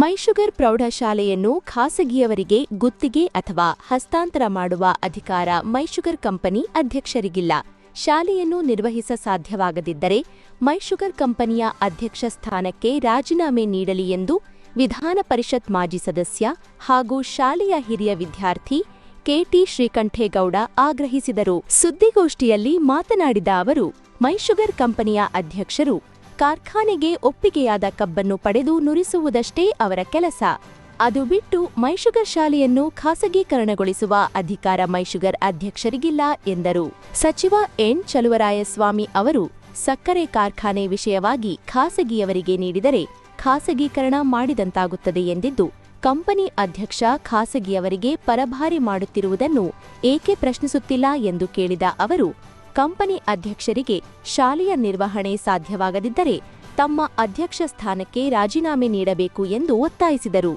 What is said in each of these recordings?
ಮೈಶುಗರ್ ಪ್ರೌಢಶಾಲೆಯನ್ನು ಖಾಸಗಿಯವರಿಗೆ ಗುತ್ತಿಗೆ ಅಥವಾ ಹಸ್ತಾಂತರ ಮಾಡುವ ಅಧಿಕಾರ ಮೈಶುಗರ್ ಕಂಪನಿ ಅಧ್ಯಕ್ಷರಿಗಿಲ್ಲ. ಶಾಲೆಯನ್ನು ನಿರ್ವಹಿಸ ಸಾಧ್ಯವಾಗದಿದ್ದರೆ ಮೈಶುಗರ್ ಕಂಪನಿಯ ಅಧ್ಯಕ್ಷ ಸ್ಥಾನಕ್ಕೆ ರಾಜೀನಾಮೆ ನೀಡಲಿ ಎಂದು ವಿಧಾನ ಪರಿಷತ್ ಮಾಜಿ ಸದಸ್ಯ ಹಾಗೂ ಶಾಲೆಯ ಹಿರಿಯ ವಿದ್ಯಾರ್ಥಿ ಕೆಟಿ ಶ್ರೀಕಂಠೇಗೌಡ ಆಗ್ರಹಿಸಿದರು. ಸುದ್ದಿಗೋಷ್ಠಿಯಲ್ಲಿ ಮಾತನಾಡಿದ ಅವರು, ಮೈಶುಗರ್ ಕಂಪನಿಯ ಅಧ್ಯಕ್ಷರು ಕಾರ್ಖಾನೆಗೆ ಒಪ್ಪಿಗೆಯಾದ ಕಬ್ಬನ್ನು ಪಡೆದು ನುರಿಸುವುದಷ್ಟೇ ಅವರ ಕೆಲಸ. ಅದು ಬಿಟ್ಟು ಮೈಶುಗರ್ ಶಾಲೆಯನ್ನು ಖಾಸಗೀಕರಣಗೊಳಿಸುವ ಅಧಿಕಾರ ಮೈಶುಗರ್ ಅಧ್ಯಕ್ಷರಿಗಿಲ್ಲ ಎಂದರು. ಸಚಿವ ಎನ್. ಚಲುವರಾಯಸ್ವಾಮಿ ಅವರು ಸಕ್ಕರೆ ಕಾರ್ಖಾನೆ ವಿಷಯವಾಗಿ ಖಾಸಗಿಯವರಿಗೆ ನೀಡಿದರೆ ಖಾಸಗೀಕರಣ ಮಾಡಿದಂತಾಗುತ್ತದೆ ಎಂದಿದ್ದು, ಕಂಪನಿ ಅಧ್ಯಕ್ಷ ಖಾಸಗಿಯವರಿಗೆ ಪರಭಾರಿ ಮಾಡುತ್ತಿರುವುದನ್ನು ಏಕೆ ಪ್ರಶ್ನಿಸುತ್ತಿಲ್ಲ ಎಂದು ಕೇಳಿದ ಅವರು ಕಂಪನಿ ಅಧ್ಯಕ್ಷರಿಗೆ ಶಾಲೆಯ ನಿರ್ವಹಣೆ ಸಾಧ್ಯವಾಗದಿದ್ದರೆ ತಮ್ಮ ಅಧ್ಯಕ್ಷ ಸ್ಥಾನಕ್ಕೆ ರಾಜೀನಾಮೆ ನೀಡಬೇಕು ಎಂದು ಒತ್ತಾಯಿಸಿದರು.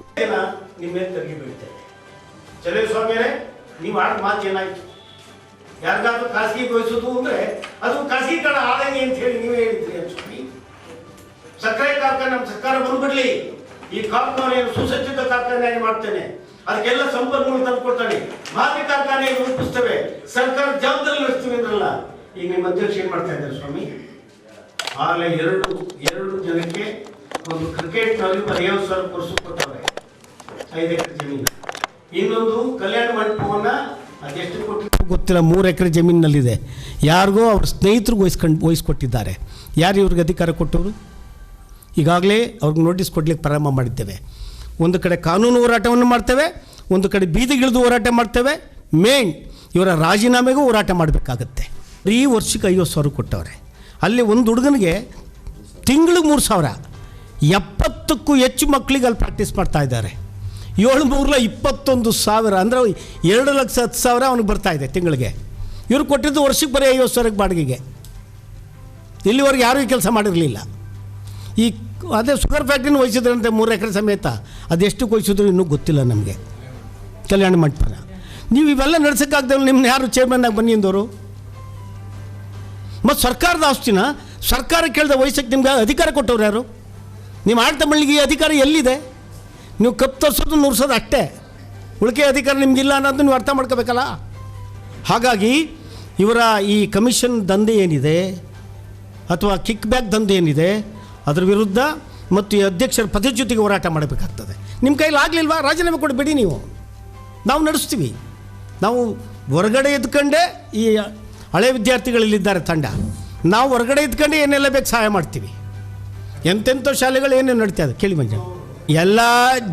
ಕಾರ್ಖಾನೆ ಈ ಕಾರ್ಖಾನೆಯನ್ನು ಸುಸಜ್ಜಿತ ಕಾರ್ಖಾನೆ ಮಾಡ್ತೇನೆ. ಅದಕ್ಕೆಲ್ಲ ಸಂಪನ್ಮೂಲ ತಂದುಕೊಡ್ತಾನೆ. ಮಾದರಿ ಕಾರ್ಖಾನೆ ರೂಪಿಸ್ತವೆ. ಸರ್ಕಾರ ಜವಾಬ್ದಾರಿ ನಡೆಸ್ತೀವಿ ಅಂದ್ರಲ್ಲ. ಈಗ ನಿಮ್ಮ ಅಧ್ಯಕ್ಷ ಏನ್ ಮಾಡ್ತಾ ಇದ್ದಾರೆ ಸ್ವಾಮಿ? ಆಗಲೇ ಎರಡು ಎರಡು ಜನಕ್ಕೆ ಒಂದು ಕ್ರಿಕೆಟ್ನಲ್ಲಿ ಐವತ್ತು ಸಾವಿರ ಕೊರ್ಸು ಕೊಟ್ಟವ್ರೆ ಐದು ಎಕರೆ ಜಮೀನು. ಇನ್ನೊಂದು ಕಲ್ಯಾಣ ಮಂಟಪವನ್ನ ಅದೆಷ್ಟು ಕೊಟ್ಟು ಗೊತ್ತಿಲ್ಲ, ಮೂರು ಎಕರೆ ಜಮೀನಿನಲ್ಲಿದೆ. ಯಾರಿಗೋ ಅವ್ರ ಸ್ನೇಹಿತರಿಗೆ ವಹಿಸ್ಕೊಂಡು, ವಹಿಸ್ಕೊಟ್ಟಿದ್ದಾರೆ. ಯಾರು ಇವ್ರಿಗೆ ಅಧಿಕಾರ ಕೊಟ್ಟವರು? ಈಗಾಗಲೇ ಅವ್ರಿಗೆ ನೋಟಿಸ್ ಕೊಡ್ಲಿಕ್ಕೆ ಪ್ರಾರಂಭ ಮಾಡಿದ್ದೇವೆ. ಒಂದು ಕಡೆ ಕಾನೂನು ಹೋರಾಟವನ್ನು ಮಾಡ್ತೇವೆ, ಒಂದು ಕಡೆ ಬೀದಿಗಿಳಿದು ಹೋರಾಟ ಮಾಡ್ತೇವೆ. ಮೇನ್ ಇವರ ರಾಜೀನಾಮೆಗೂ ಹೋರಾಟ ಮಾಡಬೇಕಾಗತ್ತೆ. ಈ ವರ್ಷಕ್ಕೆ ಐವತ್ತು ಸಾವಿರ ಕೊಟ್ಟವ್ರೆ. ಅಲ್ಲಿ ಒಂದು ಹುಡುಗನಿಗೆ ತಿಂಗಳಿಗೆ ಮೂರು ಸಾವಿರ. ಎಪ್ಪತ್ತಕ್ಕೂ ಹೆಚ್ಚು ಮಕ್ಕಳಿಗೆ ಅಲ್ಲಿ ಪ್ರಾಕ್ಟೀಸ್ ಮಾಡ್ತಾ ಇದ್ದಾರೆ. ಏಳು ಮೂರಲ ಇಪ್ಪತ್ತೊಂದು ಸಾವಿರ. ಅಂದರೆ ಎರಡು ಲಕ್ಷ ಹತ್ತು ಸಾವಿರ ಅವ್ನಿಗೆ ಬರ್ತಾ ಇದೆ ತಿಂಗಳಿಗೆ. ಇವ್ರು ಕೊಟ್ಟಿದ್ದು ವರ್ಷಕ್ಕೆ ಬರೀ ಐವತ್ತು ಸಾವಿರಕ್ಕೆ ಬಾಡಿಗೆಗೆ. ಇಲ್ಲಿವರೆಗೆ ಯಾರೂ ಈ ಕೆಲಸ ಮಾಡಿರಲಿಲ್ಲ. ಈ ಅದೇ ಶುಗರ್ ಫ್ಯಾಕ್ಟ್ರಿನ ವಹಿಸಿದ್ರಂತೆ ಮೂರು ಎಕರೆ ಸಮೇತ. ಅದೆಷ್ಟು ವಹಿಸಿದ್ರು ಇನ್ನೂ ಗೊತ್ತಿಲ್ಲ ನಮಗೆ. ಕಲ್ಯಾಣ ಮಂಟಪನ. ನೀವು ಇವೆಲ್ಲ ನಡೆಸೋಕ್ಕಾಗ್ದಲ್ಲ ನಿಮ್ಮನ್ನ ಯಾರು ಚೇರ್ಮನ್ನಾಗಿ ಬನ್ನಿ ಅಂದವರು? ಮತ್ತು ಸರ್ಕಾರದ ಆಸ್ತಿನ ಸರ್ಕಾರ ಕೇಳಿದ ವಯಸ್ಸಿಗೆ ನಿಮ್ಗೆ ಅಧಿಕಾರ ಕೊಟ್ಟವ್ರು ಯಾರು? ನೀವು ಆಡಳಿತ ಮಂಡಳಿಗೆ ಈ ಅಧಿಕಾರ ಎಲ್ಲಿದೆ? ನೀವು ಕಪ್ ತರಿಸೋದು ನುರ್ಸೋದು ಅಷ್ಟೇ. ಉಳಿಕೆ ಅಧಿಕಾರ ನಿಮಗಿಲ್ಲ ಅನ್ನೋದು ನೀವು ಅರ್ಥ ಮಾಡ್ಕೋಬೇಕಲ್ಲ? ಹಾಗಾಗಿ ಇವರ ಈ ಕಮಿಷನ್ ದಂಧೆ ಏನಿದೆ ಅಥವಾ ಕಿಕ್ ಬ್ಯಾಕ್ ದಂಧೆ ಏನಿದೆ ಅದರ ವಿರುದ್ಧ ಮತ್ತು ಈ ಅಧ್ಯಕ್ಷರ ಪದಚ್ಯುತಿಗೆ ಹೋರಾಟ ಮಾಡಬೇಕಾಗ್ತದೆ. ನಿಮ್ಮ ಕೈಲಿ ಆಗಲಿಲ್ವಾ? ರಾಜೀನಾಮೆ ಕೊಡಬೇಡಿ ನೀವು. ನಾವು ನಡೆಸ್ತೀವಿ. ನಾವು ಹೊರಗಡೆ ಎದ್ಕೊಂಡೇ ಈ ಹಳೆ ವಿದ್ಯಾರ್ಥಿಗಳಲ್ಲಿದ್ದಾರೆ ತಂಡ. ನಾವು ಹೊರಗಡೆ ಇದ್ಕೊಂಡು ಏನೆಲ್ಲ ಬೇಕು ಸಹಾಯ ಮಾಡ್ತೀವಿ. ಎಂತೆಂಥ ಶಾಲೆಗಳು ಏನೇನು ನಡೀತಾ ಇದೆ ಕೇಳಿ ಮಂಜ ಎಲ್ಲ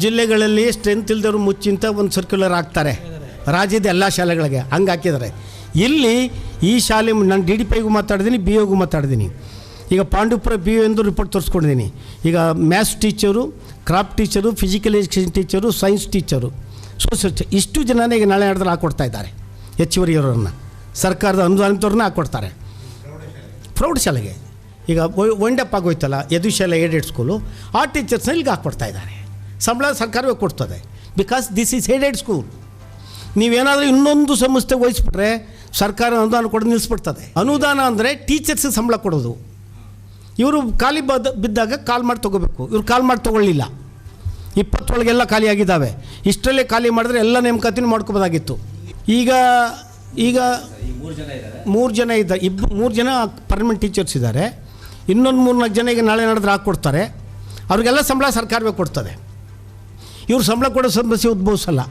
ಜಿಲ್ಲೆಗಳಲ್ಲಿ ಸ್ಟ್ರೆಂತ್ ಇಲ್ದವರು ಮುಚ್ಚಿಂತ ಒಂದು ಸರ್ಕ್ಯುಲರ್ ಹಾಕ್ತಾರೆ. ರಾಜ್ಯದ ಎಲ್ಲ ಶಾಲೆಗಳಿಗೆ ಹಂಗೆ ಹಾಕಿದ್ದಾರೆ. ಇಲ್ಲಿ ಈ ಶಾಲೆ ನಾನು ಡಿ ಡಿ ಪೈಗೂ ಮಾತಾಡಿದ್ದೀನಿ ಬಿ ಒಗೂ ಮಾತಾಡಿದ್ದೀನಿ ಈಗ ಪಾಂಡುಪುರ ಬಿ ಒ ಎಂದು ರಿಪೋರ್ಟ್ ತೋರಿಸ್ಕೊಂಡಿದ್ದೀನಿ ಈಗ maths teacher craft teacher physical education teacher science teacher social ಇಷ್ಟು ಜನನೇ ಈಗ ನಾಳೆ ನಡೆದ್ರೆ ಹಾಕ್ಕೊಡ್ತಾ ಇದ್ದಾರೆ. ಹೆಚ್ಚುವರಿಯವರನ್ನು ಸರ್ಕಾರದ ಅನುದಾನಿತವ್ರನ್ನ ಹಾಕ್ಕೊಡ್ತಾರೆ. ಪ್ರೌಢಶಾಲೆಗೆ ಈಗ ಒಂಡಪ್ ಆಗೋಯ್ತಲ್ಲ ಯದುಶಾಲೆ ಏಡೆಡ್ ಸ್ಕೂಲು ಆ ಟೀಚರ್ಸ್ನ ಇಲ್ಲಿಗೆ ಹಾಕ್ಕೊಡ್ತಾ ಇದ್ದಾರೆ. ಸಂಬಳ ಸರ್ಕಾರವೇ ಕೊಡ್ತದೆ. Because this is aided school ನೀವೇನಾದರೂ ಇನ್ನೊಂದು ಸಂಸ್ಥೆ ವಹಿಸ್ಬಿಟ್ರೆ ಸರ್ಕಾರ ಅನುದಾನ ಕೊಡೋದು ನಿಲ್ಲಿಸ್ಬಿಡ್ತದೆ ಅನುದಾನ ಅಂದರೆ ಟೀಚರ್ಸಿಗೆ ಸಂಬಳ ಕೊಡೋದು. ಇವರು ಖಾಲಿ ಬದ್, ಬಿದ್ದಾಗ ಕಾಲ್ ಮಾಡಿ ತೊಗೋಬೇಕು. ಇವ್ರು ಕಾಲ್ ಮಾಡಿ ತೊಗೊಳ್ಳಿಲ್ಲ. ಇಪ್ಪತ್ತೊಳಗೆಲ್ಲ ಖಾಲಿ ಆಗಿದ್ದಾವೆ. ಇಷ್ಟರಲ್ಲೇ ಖಾಲಿ ಮಾಡಿದ್ರೆ ಎಲ್ಲ ನೇಮಕಾತಿನೂ ಮಾಡ್ಕೋಬೋದಾಗಿತ್ತು. ಈಗ ಈಗ ಮೂರು ಜನ ಇದ್ದಾರೆ. ಇಬ್ಬ ಮೂರು ಜನ ಪರ್ಮನೆಂಟ್ ಟೀಚರ್ಸ್ ಇದ್ದಾರೆ. ಇನ್ನೊಂದು ಮೂರು ನಾಲ್ಕು ಜನ ಈಗ ನಾಳೆ ನಡೆದ್ರೆ ಹಾಕ್ಕೊಡ್ತಾರೆ. ಅವ್ರಿಗೆಲ್ಲ ಸಂಬಳ ಸರ್ಕಾರವೇ ಕೊಡ್ತದೆ. ಇವ್ರು ಸಂಬಳ ಕೊಡೋ ಸಮಸ್ಯೆ ಉದ್ಭವಿಸಲ್ಲ.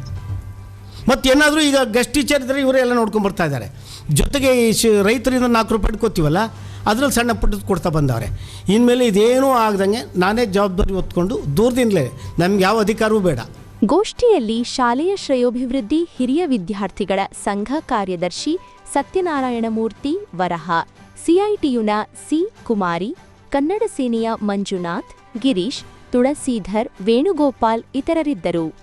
ಮತ್ತು ಏನಾದರೂ ಈಗ ಗೆಸ್ಟ್ ಟೀಚರ್ ಇದ್ದರೆ ಇವರೇ ಎಲ್ಲ ನೋಡ್ಕೊಂಡು ಬರ್ತಾ ಇದ್ದಾರೆ. ಜೊತೆಗೆ ಈ ಶಿ ರೈತರಿಂದ ನಾಲ್ಕು ರೂಪಾಯಿ ಇಟ್ಕೋತೀವಲ್ಲ ಅದ್ರಲ್ಲಿ ಸಣ್ಣ ಪುಟ್ಟದ್ದು ಕೊಡ್ತಾ ಬಂದವ್ರೆ. ಇನ್ಮೇಲೆ ಇದೇನೂ ಆಗ್ದಂಗೆ ನಾನೇ ಜವಾಬ್ದಾರಿ ಹೊತ್ಕೊಂಡು ದೂರದಿಂದಲೇ ನಮ್ಗೆ ಯಾವ ಅಧಿಕಾರವೂ ಬೇಡ. ಗೋಷ್ಠಿಯಲ್ಲಿ ಶಾಲೆಯ ಶ್ರೇಯೋಭಿವೃದ್ಧಿ ಹಿರಿಯ ವಿದ್ಯಾರ್ಥಿಗಳ ಸಂಘ ಕಾರ್ಯದರ್ಶಿ ಸತ್ಯನಾರಾಯಣಮೂರ್ತಿ ವರಹ, ಸಿಐಟಿಯುನ ಸಿ ಕುಮಾರಿ, ಕನ್ನಡ ಸೇನೆಯ ಮಂಜುನಾಥ್, ಗಿರೀಶ್, ತುಳಸೀಧರ್, ವೇಣುಗೋಪಾಲ್ ಇತರರಿದ್ದರು.